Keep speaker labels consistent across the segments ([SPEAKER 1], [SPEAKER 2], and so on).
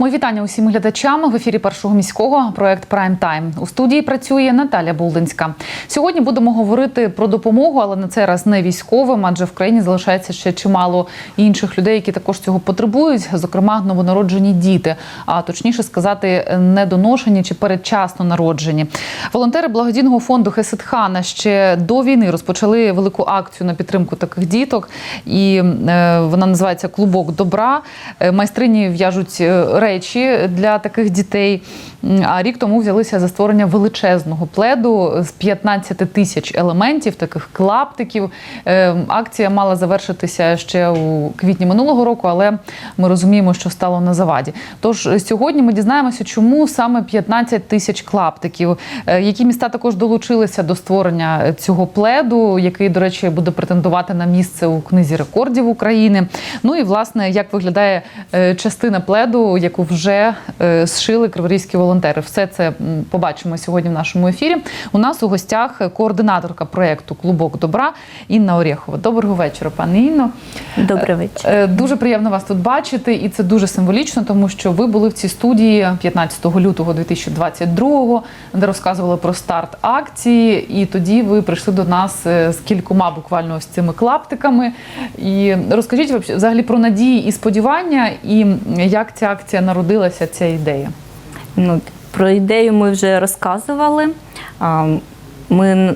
[SPEAKER 1] Мої вітання усім глядачам в ефірі першого міського проект Прайм Тайм. У студії працює Наталя Булдинська. Сьогодні будемо говорити про допомогу, але на цей раз не військовим, адже в країні залишається ще чимало інших людей, які також цього потребують, зокрема новонароджені діти, а точніше сказати, недоношені чи передчасно народжені. Волонтери благодійного фонду Хесетхана ще до війни розпочали велику акцію на підтримку таких діток, і е, вона називається Клубок добра. Е, Майстрині в'яжуть е, речі для таких дітей. А рік тому взялися за створення величезного пледу з 15 тисяч елементів, таких клаптиків. Е, Акція мала завершитися ще у квітні минулого року, але ми розуміємо, що стало на заваді. Тож е, сьогодні ми дізнаємося, чому саме 15 тисяч клаптиків, Е, які міста також долучилися до створення цього пледу, який, до речі, буде претендувати на місце у книзі рекордів України. Ну і власне, як виглядає частина пледу, яку вже е, зшили криворізькі волонтери. Все це побачимо сьогодні в нашому ефірі. У нас у гостях координаторка проєкту Клубок добра Інна Орєхова. Доброго вечора, пані Інно.
[SPEAKER 2] Добрий вечір.
[SPEAKER 1] Е, Дуже приємно вас тут бачити, і це дуже символічно, тому що ви були в цій студії 15 лютого 2022, де розказували про старт акції. І тоді ви прийшли до нас е, з кількома буквально ось цими клаптиками. І розкажіть взагалі про надії і сподівання, і як ця акція народилася, ця ідея.
[SPEAKER 2] Ну, про ідею ми вже розказували. Ми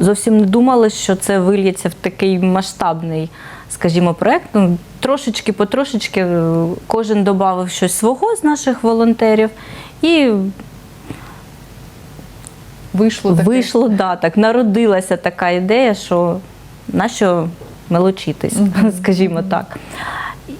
[SPEAKER 2] зовсім не думали, що це вильється в такий масштабний, скажімо, проект. Ну, трошечки потрошечки е, кожен додав щось свого з наших волонтерів. І
[SPEAKER 1] Вийшло таке.
[SPEAKER 2] вийшло, да, так, народилася така ідея, що нащо мелочитись, скажімо так.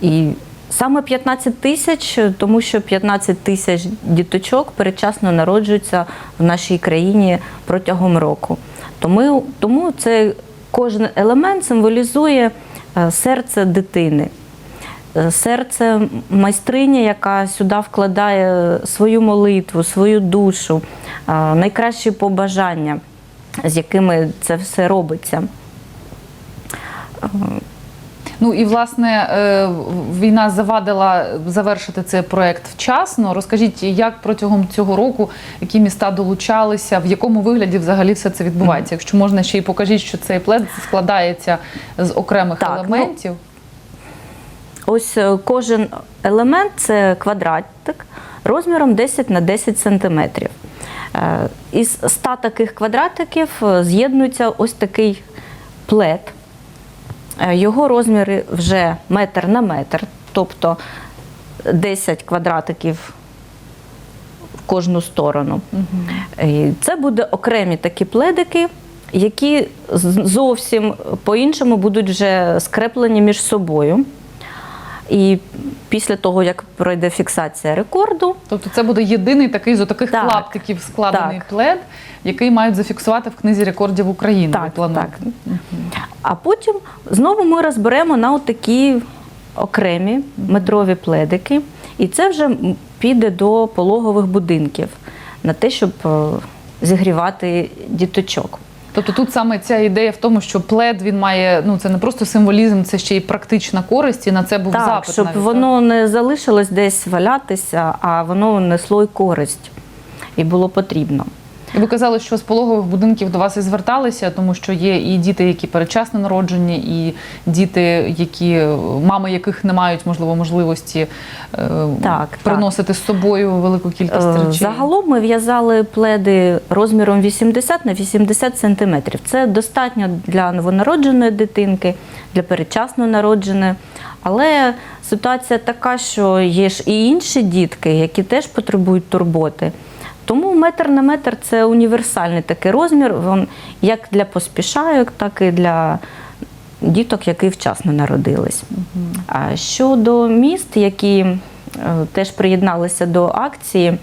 [SPEAKER 2] І саме 15 тисяч, тому що 15 тисяч діточок передчасно народжуються в нашій країні протягом року. Тому, тому це кожен елемент символізує е, серце дитини. Е, Серце майстрині, яка сюди вкладає свою молитву, свою душу, е, найкращі побажання, з якими це все робиться.
[SPEAKER 1] Ну і власне е, війна завадила завершити цей проект вчасно. Розкажіть, як протягом цього року які міста долучалися, в якому вигляді взагалі все це відбувається? Якщо можна ще й покажіть, що цей плед складається з окремих
[SPEAKER 2] Так, ну,
[SPEAKER 1] елементів.
[SPEAKER 2] Ось е, кожен елемент це квадратик розміром 10 на 10 сантиметрів. Е, Із 100 таких квадратиків з'єднується ось такий плед. Е, Його розміри вже метр на метр, тобто 10 квадратиків в кожну сторону. І Це буде окремі такі пледики, які зовсім по-іншому будуть вже скреплені між собою. І після того, як пройде фіксація рекорду,
[SPEAKER 1] Тобто це буде єдиний такий з отаких
[SPEAKER 2] Так,
[SPEAKER 1] клаптиків складений
[SPEAKER 2] так.
[SPEAKER 1] плед, який мають зафіксувати в книзі рекордів України.
[SPEAKER 2] Так, так. а потім знову ми розберемо на такі окремі метрові пледики. І це вже піде до пологових будинків на те, щоб е, зігрівати діточок.
[SPEAKER 1] Тобто тут саме ця ідея в тому, що плед він має ну це не просто символізм, це ще й практична користь, і на це був
[SPEAKER 2] так,
[SPEAKER 1] запит.
[SPEAKER 2] щоб
[SPEAKER 1] навіть, так?
[SPEAKER 2] воно не залишилось десь валятися, а воно несло й користь і було потрібно.
[SPEAKER 1] Ви казали, що з пологових будинків до вас і зверталися, тому що є і діти, які передчасно народжені, і діти, які мами яких не мають можливо можливості е,
[SPEAKER 2] Так,
[SPEAKER 1] приносити з собою велику кількість
[SPEAKER 2] Е,
[SPEAKER 1] речей.
[SPEAKER 2] Загалом ми в'язали пледи розміром 80 на 80 сантиметрів. Це достатньо для новонародженої дитинки, для передчасно народженої. Але ситуація така, що є ж і інші дітки, які теж потребують турботи. Тому метр на метр це універсальний такий розмір, він як для поспішайок, так і для діток, які вчасно народились. А щодо міст, які е, теж приєдналися до акції,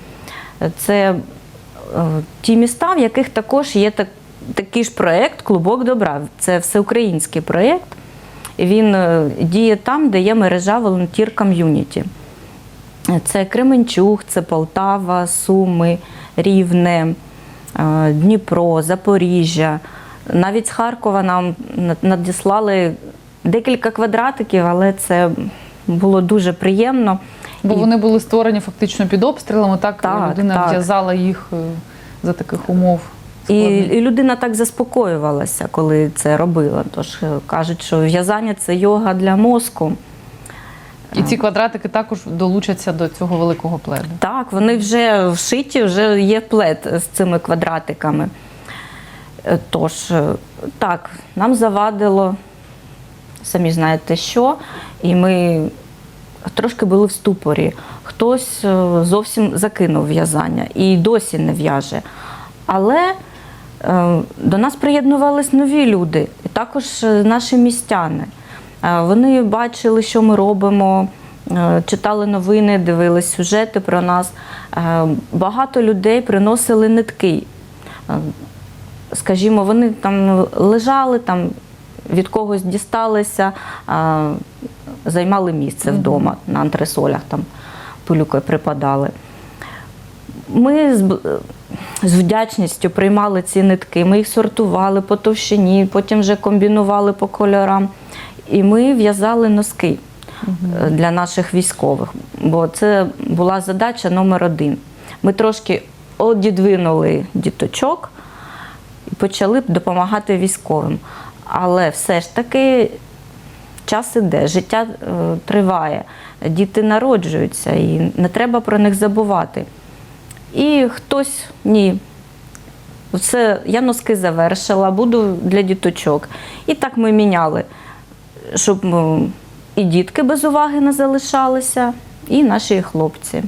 [SPEAKER 2] це е, ті міста, в яких також є так, такий ж проєкт Клубок добра. Це всеукраїнський проєкт. Він е, діє там, де є мережа волонтір ком'юніті. Це Кременчуг, це Полтава, Суми, Рівне, е, Дніпро, Запоріжжя. Навіть з Харкова нам надіслали декілька квадратиків, але це було дуже приємно.
[SPEAKER 1] Бо
[SPEAKER 2] І-
[SPEAKER 1] вони були створені фактично під обстрілами, так,
[SPEAKER 2] Так,
[SPEAKER 1] людина
[SPEAKER 2] так.
[SPEAKER 1] в'язала їх е, за таких умов.
[SPEAKER 2] І, і людина так заспокоювалася, коли це робила. Тож е, кажуть, що в'язання це йога для мозку.
[SPEAKER 1] І ці квадратики також долучаться до цього великого пледу.
[SPEAKER 2] Так, вони вже вшиті, вже є плед з цими квадратиками. Е, Тож, е, так, нам завадило, самі знаєте що, і ми трошки були в ступорі. Хтось е, зовсім закинув в'язання і досі не в'яже. Але до нас приєднувались нові люди, і також наші містяни. Е, Вони бачили, що ми робимо, е, читали новини, дивились сюжети про нас. Е, Багато людей приносили нитки. Скажімо, вони там лежали, там від когось дісталися, займали місце вдома на антресолях, там пилюкою припадали. Ми з, з вдячністю приймали ці нитки, ми їх сортували по товщині, потім вже комбінували по кольорам. І ми в'язали носки е, для наших військових, бо це була задача номер один. Ми трошки одідвинули діточок і почали допомагати військовим. Але все ж таки час іде, життя е, триває, діти народжуються, і не треба про них забувати. І хтось ні. Все, я носки завершила, буду для діточок. І так ми міняли, щоб і дітки без уваги не залишалися, і наші хлопці.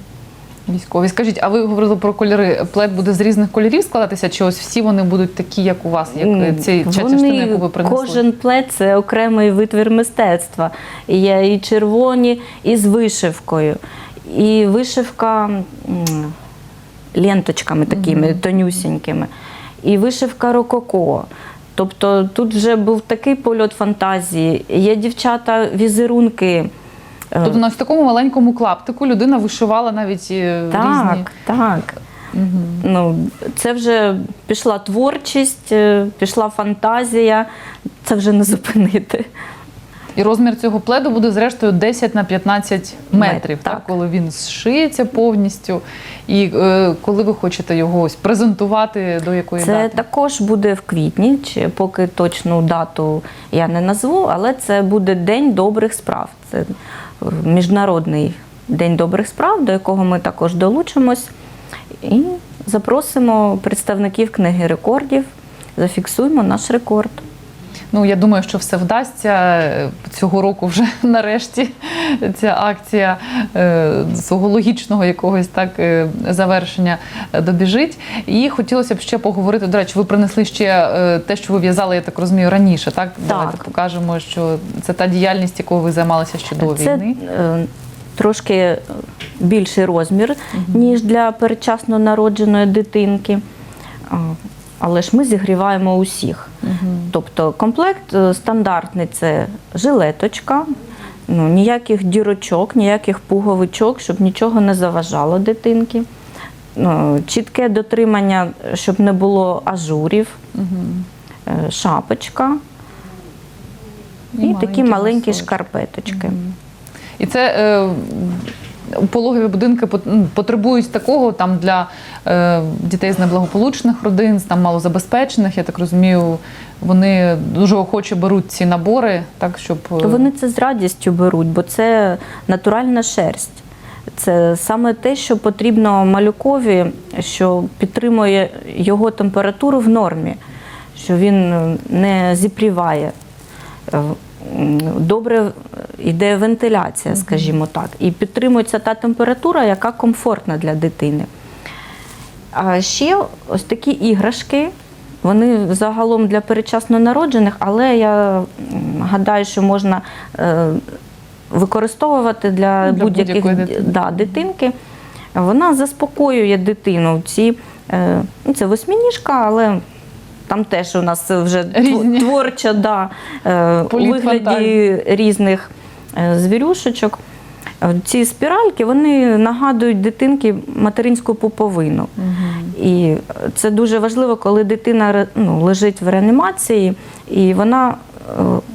[SPEAKER 1] Військові, скажіть, а ви говорили про кольори? Плед буде з різних кольорів складатися, чи ось всі вони будуть такі, як у вас, як е, ці ця яку ви принесли?
[SPEAKER 2] Кожен плед це окремий витвір мистецтва. Є і червоні, і з вишивкою. І вишивка ленточками такими тонюсінькими, і вишивка рококо. Тобто тут вже був такий польот фантазії. Є дівчата візерунки. е,
[SPEAKER 1] Тобто на в такому маленькому клаптику людина вишивала навіть е,
[SPEAKER 2] так,
[SPEAKER 1] різні.
[SPEAKER 2] так. Ну, це вже пішла творчість, е, пішла фантазія, це вже не зупинити.
[SPEAKER 1] І розмір цього пледу буде зрештою 10 на 15 метрів, так,
[SPEAKER 2] так.
[SPEAKER 1] коли він зшиється повністю. І е, коли ви хочете його ось презентувати до якої
[SPEAKER 2] Це
[SPEAKER 1] дати?
[SPEAKER 2] також буде в квітні, чи поки точну дату я не назву, але це буде День добрих справ. Це е, міжнародний день добрих справ, до якого ми також долучимось. І запросимо представників книги рекордів, зафіксуємо наш рекорд.
[SPEAKER 1] Ну я думаю, що все вдасться Е, цього року. Вже нарешті ця акція е, свого логічного якогось так е, завершення е, добіжить. І хотілося б ще поговорити. До речі, ви принесли ще е, те, що ви в'язали, я так розумію, раніше. Так, давайте покажемо, що це та діяльність, якою ви займалися ще до
[SPEAKER 2] Це
[SPEAKER 1] війни.
[SPEAKER 2] е, трошки е, більший розмір, ніж для передчасно народженої дитинки. Але ж ми зігріваємо усіх. Тобто комплект е, стандартний це жилеточка, ну, ніяких дірочок, ніяких пуговичок, щоб нічого не заважало дитинки. Ну, Чітке дотримання, щоб не було ажурів, е, шапочка і, такі маленькі
[SPEAKER 1] носочки.
[SPEAKER 2] шкарпеточки.
[SPEAKER 1] І це е, пологові будинки потребують такого там для е, дітей з неблагополучних родин, з там малозабезпечених. Я так розумію, вони дуже охоче беруть ці набори, так щоб е,
[SPEAKER 2] вони це з радістю беруть, бо це натуральна шерсть. Це саме те, що потрібно малюкові, що підтримує його температуру в нормі, що він е, не зіпріває. Добре йде вентиляція, скажімо так, і підтримується та температура, яка комфортна для дитини. А ще ось такі іграшки, вони загалом для передчасно народжених, але я гадаю, що можна е, використовувати для,
[SPEAKER 1] Для
[SPEAKER 2] будь-яких
[SPEAKER 1] дитини.
[SPEAKER 2] да, дитинки. Вона заспокоює дитину. Ці, е, ну, це восьминіжка, але там теж у нас вже
[SPEAKER 1] Різні.
[SPEAKER 2] творча да, е, у вигляді різних е, звірюшечок. Е, Ці спіральки вони нагадують дитинки материнську пуповину. І це дуже важливо, коли дитина ну, лежить в реанімації і вона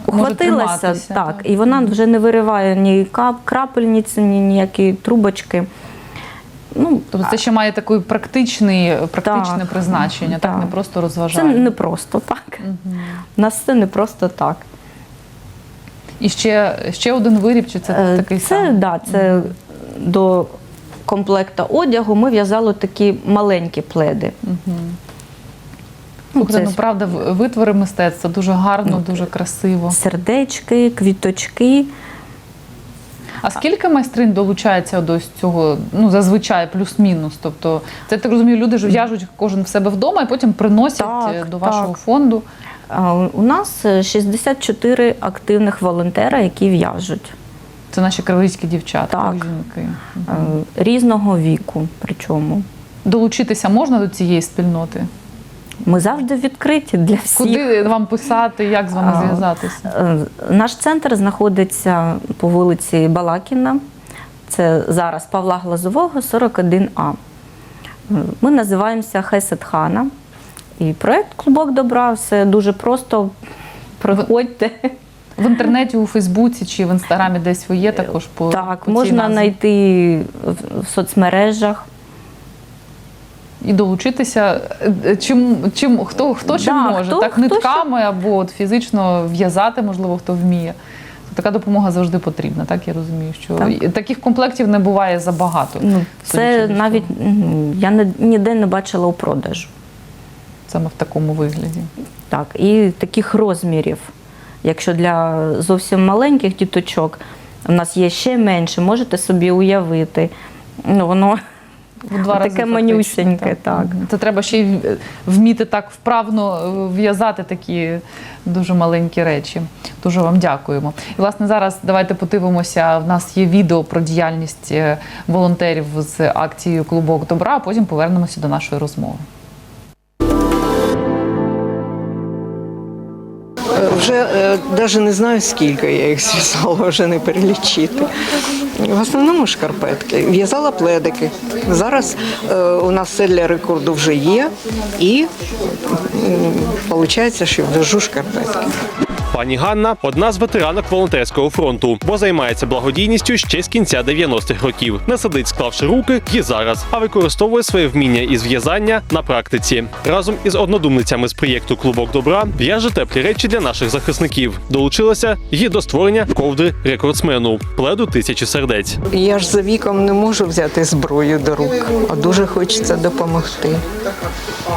[SPEAKER 2] ухватилася, так,
[SPEAKER 1] так.
[SPEAKER 2] і вона вже не вириває ні крапельниці, ні ніякі трубочки. Ну,
[SPEAKER 1] Тобто це ще має таке практичне, практичне
[SPEAKER 2] Так,
[SPEAKER 1] призначення, так,
[SPEAKER 2] так.
[SPEAKER 1] не просто
[SPEAKER 2] це не просто так. У нас це не просто так.
[SPEAKER 1] І ще, ще один виріб, чи це
[SPEAKER 2] Е,
[SPEAKER 1] такий
[SPEAKER 2] це,
[SPEAKER 1] самий?
[SPEAKER 2] да, це до комплекта одягу ми в'язали такі маленькі пледи.
[SPEAKER 1] Слухайте,
[SPEAKER 2] це
[SPEAKER 1] ну правда, витвори мистецтва дуже гарно, дуже красиво.
[SPEAKER 2] сердечки, квіточки.
[SPEAKER 1] А скільки майстринь долучається до цього, ну зазвичай плюс-мінус? Тобто, це так розумію, люди ж в'яжуть кожен в себе вдома і потім приносять
[SPEAKER 2] Так,
[SPEAKER 1] е, до
[SPEAKER 2] так.
[SPEAKER 1] вашого фонду.
[SPEAKER 2] У нас е, 64 активних волонтера, які в'яжуть
[SPEAKER 1] Це наші кривицькі дівчата,
[SPEAKER 2] Так.
[SPEAKER 1] жінки.
[SPEAKER 2] е, різного віку. Причому
[SPEAKER 1] Долучитися можна до цієї спільноти?
[SPEAKER 2] Ми завжди відкриті для всіх.
[SPEAKER 1] Куди вам писати, як з вами зв'язатися?
[SPEAKER 2] Е, Наш центр знаходиться по вулиці Балакіна. Це зараз Павла Глазового, 41А. Е, Ми називаємося Хесетхана. І проєкт Клубок добра все дуже просто. Приходьте.
[SPEAKER 1] В інтернеті, у Фейсбуці чи в інстаграмі десь ви є також по
[SPEAKER 2] Так,
[SPEAKER 1] по
[SPEAKER 2] можна знайти в соцмережах.
[SPEAKER 1] І долучитися. Е, Чим, чим хто, хто чим
[SPEAKER 2] Да,
[SPEAKER 1] може,
[SPEAKER 2] хто-
[SPEAKER 1] так
[SPEAKER 2] хто
[SPEAKER 1] нитками або от фізично в'язати, можливо, хто вміє. Така допомога завжди потрібна, так я розумію, що
[SPEAKER 2] Так.
[SPEAKER 1] таких комплектів не буває забагато.
[SPEAKER 2] Ну, це навіть я не- ніде не бачила у продажу.
[SPEAKER 1] саме в такому вигляді.
[SPEAKER 2] Так, і таких розмірів. Якщо для зовсім маленьких діточок у нас є ще менше, можете собі уявити. Ну, воно
[SPEAKER 1] В два
[SPEAKER 2] Таке
[SPEAKER 1] рази фактично,
[SPEAKER 2] манюсеньке, так.
[SPEAKER 1] Це треба ще й вміти так вправно е, в'язати такі дуже маленькі речі. Дуже вам дякуємо. І власне зараз давайте подивимося. В нас є відео про діяльність е, волонтерів з акцією Клубок добра. а Потім повернемося до нашої розмови.
[SPEAKER 3] Е, Вже навіть не знаю, скільки я їх зв'язала, вже не перелічити. В основному шкарпетки. В'язала пледики. Зараз е, у нас все для рекорду вже є, і виходить, що в'яжу шкарпетки.
[SPEAKER 4] Пані Ганна одна з ветеранок волонтерського фронту, бо займається благодійністю ще з кінця 90-х років. Не сидить, склавши руки і зараз, а використовує своє вміння із в'язання на практиці. Разом із однодумницями з проєкту Клубок добра в'яже теплі речі для наших захисників. Долучилася і до створення ковдри рекордсмену пледу тисячі сердець.
[SPEAKER 3] Я ж за віком не можу взяти зброю до рук, а дуже хочеться допомогти.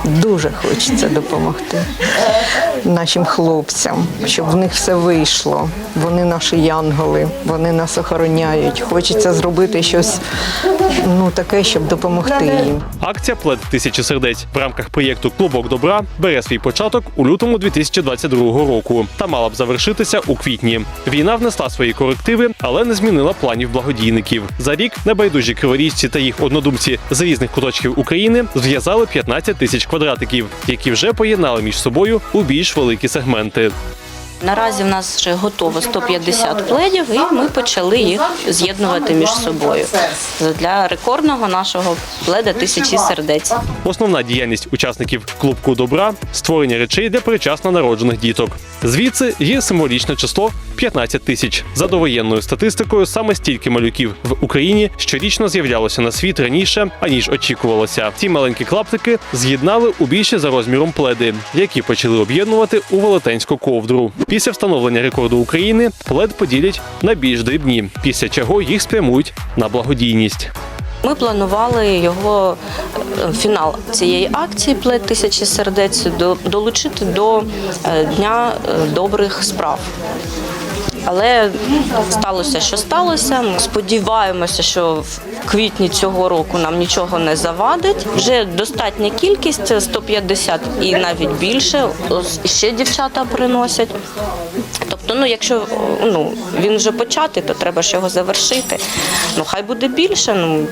[SPEAKER 3] Дуже хочеться допомогти нашим хлопцям, щоб в них все вийшло. Вони наші янголи, вони нас охороняють. Хочеться зробити щось ну, таке, щоб допомогти їм.
[SPEAKER 4] Акція плед тисячі сердець в рамках проєкту Клубок добра бере свій початок у лютому 2022 року та мала б завершитися у квітні. Війна внесла свої корективи, але не змінила планів благодійників. За рік небайдужі криворіжці та їх однодумці з різних куточків України зв'язали 15 тисяч квадратиків, які вже поєднали між собою у більш великі сегменти.
[SPEAKER 2] Наразі в нас вже готово 150 пледів, і ми почали їх з'єднувати між собою для рекордного нашого пледа тисячі сердець.
[SPEAKER 4] Основна діяльність учасників клубку добра створення речей для причасно народжених діток. Звідси є символічне число 15 тисяч. За довоєнною статистикою, саме стільки малюків в Україні щорічно з'являлося на світ раніше, аніж очікувалося. Ці маленькі клаптики з'єднали у більше за розміром пледи, які почали об'єднувати у велетенську ковдру. Після встановлення рекорду України плед поділять на більш дрібні, після чого їх спрямують на благодійність.
[SPEAKER 2] Ми планували його е, фінал цієї акції плед тисячі сердець до- долучити до е, Дня е, добрих справ. Але сталося, що сталося. Сподіваємося, що квітні цього року нам нічого не завадить. Вже достатня кількість це 150 і навіть більше. Ще дівчата приносять. Тобто, ну якщо ну він вже початий, то треба ж його завершити. Ну хай буде більше. Ну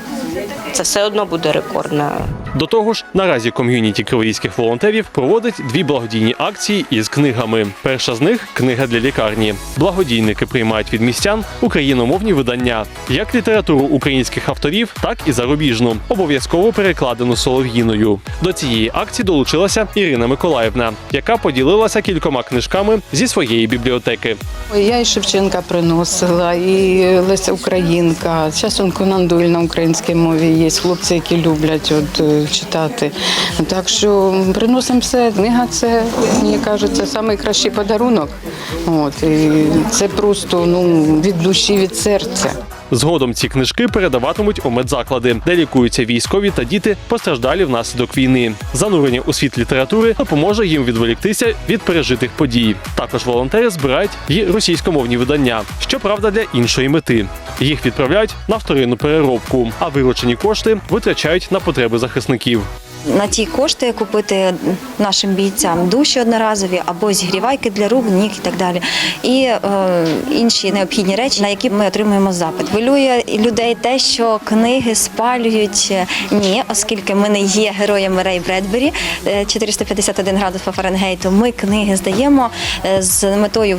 [SPEAKER 2] це все одно буде рекордна
[SPEAKER 4] До того ж, наразі ком'юніті криворізьких волонтерів проводить дві благодійні акції із книгами. Перша з них книга для лікарні. Благодійники приймають від містян україномовні видання, як літературу українських авторів. Авторів, так і зарубіжну, обов'язково перекладену солов'їною. До цієї акції долучилася Ірина Миколаївна, яка поділилася кількома книжками зі своєї бібліотеки.
[SPEAKER 5] Я і Шевченка приносила, і Леся Українка. Зараз он на українській мові є. Хлопці, які люблять от, е, читати. Так що приносимо все. Книга це, мені кажеться, найкращий подарунок. От, і це просто ну, від душі, від серця.
[SPEAKER 4] Згодом ці книжки передаватимуть у медзаклади, де лікуються військові та діти, постраждалі внаслідок війни. Занурення у світ літератури допоможе їм відволіктися від пережитих подій. Також волонтери збирають і російськомовні видання, щоправда, для іншої мети. Їх відправляють на вторинну переробку, а виручені кошти витрачають на потреби захисників.
[SPEAKER 6] На ті кошти купити нашим бійцям душі одноразові або зігрівайки для рук, ніг і так далі. І е, інші необхідні речі, на які ми отримуємо запит. Хвилює людей те, що книги спалюють. Ні, оскільки ми не є героями Рей Бредбері, е, 451 градус по Фаренгейту. Ми книги здаємо е, з метою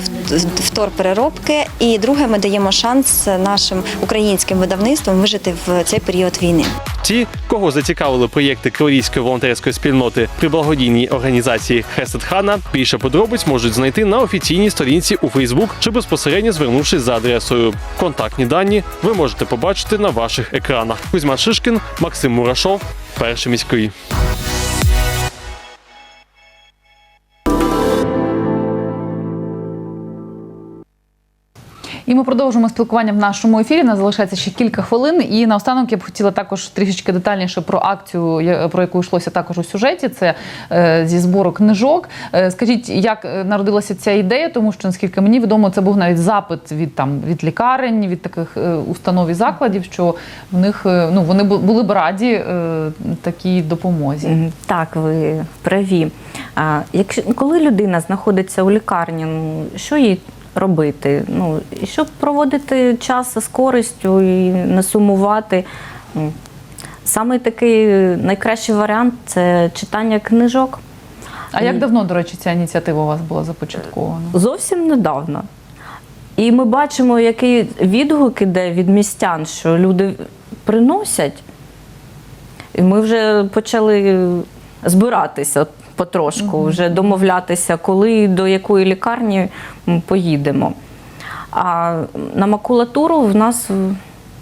[SPEAKER 6] вторпереробки. І друге, ми даємо шанс нашим українським видавництвам вижити в цей період війни.
[SPEAKER 4] Ті, кого зацікавили проєкти криворізької волонтерської спільноти при благодійній організації Хесед Хана, більше подробиць можуть знайти на офіційній сторінці у Фейсбук чи безпосередньо звернувшись за адресою. Контактні дані ви можете побачити на ваших екранах. Кузьма Шишкін, Максим Мурашов, перший міський.
[SPEAKER 1] І ми продовжуємо спілкування в нашому ефірі. Нас залишається ще кілька хвилин. І наостанок я б хотіла також трішечки детальніше про акцію, про яку йшлося також у сюжеті. Це е, зі збору книжок. Е, скажіть, як е, народилася ця ідея? Тому що наскільки мені відомо, це був навіть запит від там від лікарень, від таких установ і закладів, що в них ну вони були б раді такій допомозі.
[SPEAKER 2] Так, ви праві. Якщо коли людина знаходиться у лікарні, ну що їй робити? Ну і щоб проводити час з користю і не сумувати. Саме такий найкращий варіант це читання книжок.
[SPEAKER 1] А як давно, до речі, ця ініціатива у вас була започаткована?
[SPEAKER 2] Зовсім недавно. І ми бачимо, який відгук іде від містян, що люди приносять. І ми вже почали збиратися потрошку, вже домовлятися, коли до якої лікарні ми поїдемо. А на макулатуру в нас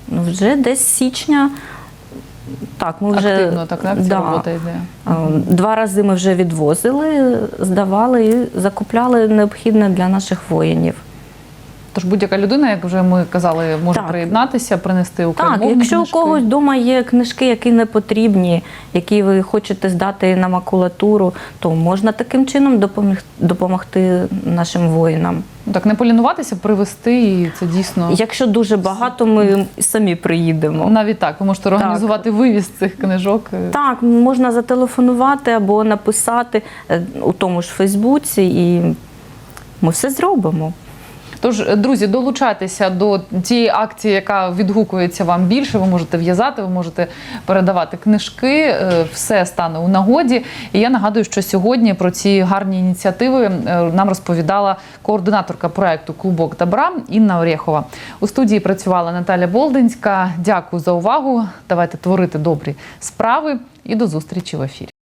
[SPEAKER 2] ну, вже десь з січня. Так, ми вже
[SPEAKER 1] Активно так, так
[SPEAKER 2] Да.
[SPEAKER 1] робота йде.
[SPEAKER 2] Е, Два рази ми вже відвозили, здавали і закупляли необхідне для наших воїнів.
[SPEAKER 1] Тож будь-яка людина, як вже ми казали, може
[SPEAKER 2] Так.
[SPEAKER 1] приєднатися, принести
[SPEAKER 2] Так,
[SPEAKER 1] україномовні
[SPEAKER 2] якщо у когось вдома є книжки, які не потрібні, які ви хочете здати на макулатуру, то можна таким чином допомог- допомогти нашим воїнам.
[SPEAKER 1] Так не полінуватися, привезти, і це дійсно
[SPEAKER 2] Якщо дуже багато, ми самі приїдемо.
[SPEAKER 1] навіть так. Ви можете організувати вивіз цих книжок.
[SPEAKER 2] Так, можна зателефонувати або написати е, у тому ж Фейсбуці, і ми все зробимо.
[SPEAKER 1] Тож, друзі, долучайтеся до цієї акції, яка відгукується вам більше. Ви можете в'язати, ви можете передавати книжки. е, Все стане у нагоді. І я нагадую, що сьогодні про ці гарні ініціативи е, нам розповідала координаторка проекту Клубок добра Інна Орєхова. У студії працювала Наталя Болдинська. Дякую за увагу. Давайте творити добрі справи і до зустрічі в ефірі.